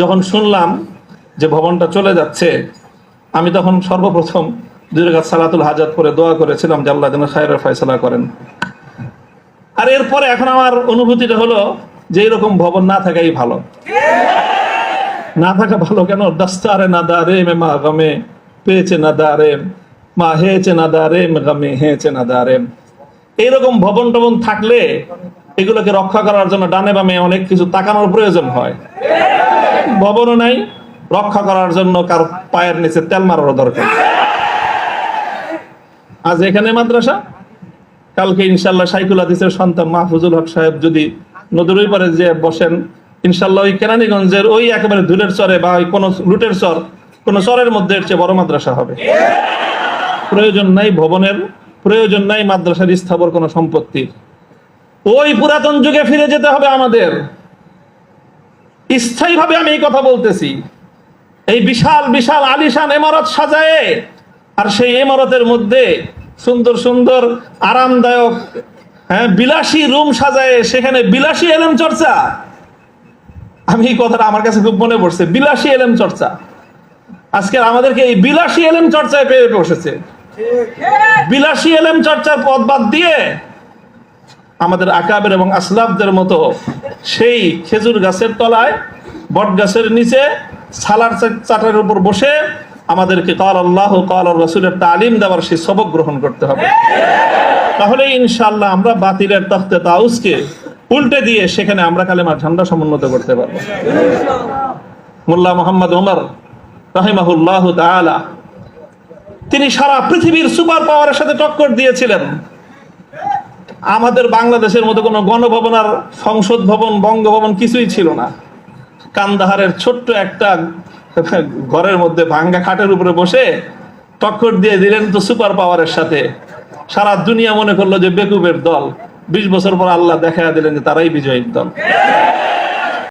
যখন শুনলাম যে ভবনটা চলে যাচ্ছে, আমি তখন সর্বপ্রথম রাকাত সালাতুল হাজাত করে দোয়া করেছিলাম যে আল্লাহ যেন খায়রের ফয়সালা করেন। আর এরপরে এখন আমার অনুভূতিটা হলো যে এরকম ভবন না থাকাই ভালো। না থাকা ভালো কেন? দস্তারে না দারে মে মা গমে, পেয়েছে না দা দারে মা, হেয়েছে না দারে মে গমে, হেয়েছে না দা দারে এইরকম ভবন টবন থাকলে এগুলোকে রক্ষা করার জন্য ডানে বামে অনেক কিছু তাকানোর প্রয়োজন হয়। ভবনও নাই, রক্ষা করার জন্য কার পায়ের নিচে তেল মারারও দরকার। আজ এখানে মাদ্রাসা? কালকে ইনশাল্লাহ সাইকুল হাদিসের সন্তান মাহফুজুল হক সাহেব যদি নদীর ওই পারে যে বসেন, ইনশাল্লাহ ওই কেরানীগঞ্জের ওই একেবারে ধুলের চরে বা ওই কোনো রুটের চর, কোনো চরের মধ্যে এর চেয়ে বড় মাদ্রাসা হবে। প্রয়োজন নাই ভবনের, প্রয়োজন নাই মাদ্রাসার স্থাবর কোনো সম্পত্তির। ওই পুরাতন যুগে ফিরে যেতে হবে আমাদের। স্থায়ীভাবে আমি এই কথা বলতেছি। এই বিশাল বিশাল আলিশান এমারত সাজায়ে আর সেই এমারতের মধ্যে সুন্দর সুন্দর আরামদায়ক হ্যাঁ বিলাসী রুম সাজায়ে সেখানে বিলাসী এলেম চর্চা। আমি এই কথাটা আমার কাছে খুব মনে পড়ছে বিলাসী এলেম চর্চা। আজকে আমাদেরকে এই বিলাসী এলেম চর্চায় পেয়ে বসেছে। বিলাসী এলেম চর্চার পথ বাদ দিয়ে আমাদের আকাবের এবং আসলাফদের মতো সেই খেজুর গাছের তলায়, বট গাছের নিচে, সালার চাটার উপর বসে আমাদেরকে কাল আল্লাহ, কাল রসুলের তালিম দেওয়ার সেই সবক গ্রহণ করতে হবে। তাহলে ইনশাল্লাহ আমরা বাতিলের তখতে তাউসকে উল্টে দিয়ে সেখানে আমরা কালেমার ঝান্ডা সমুন্নত করতে পারব। মোল্লা মোহাম্মদ ওমর রাহিমাহুল্লাহ তিনি সারা পৃথিবীর সুপার পাওয়ারের সাথে টক্কর দিয়েছিলেন। আমাদের বাংলাদেশের মতো কোনো গণভবন আর সংসদ ভবন, বঙ্গভবন কিছুই ছিল না। কান্দাহারের ছোট্ট একটা ঘরের মধ্যে ভাঙ্গা খাটের উপরে বসে টক্কর দিয়ে দিলেন তো সুপার পাওয়ারের সাথে। সারা দুনিয়া মনে করল যে বেকুবের দল। বিশ বছর পর আল্লাহ দেখা দিলেন যে তারাই বিজয়ীর দল।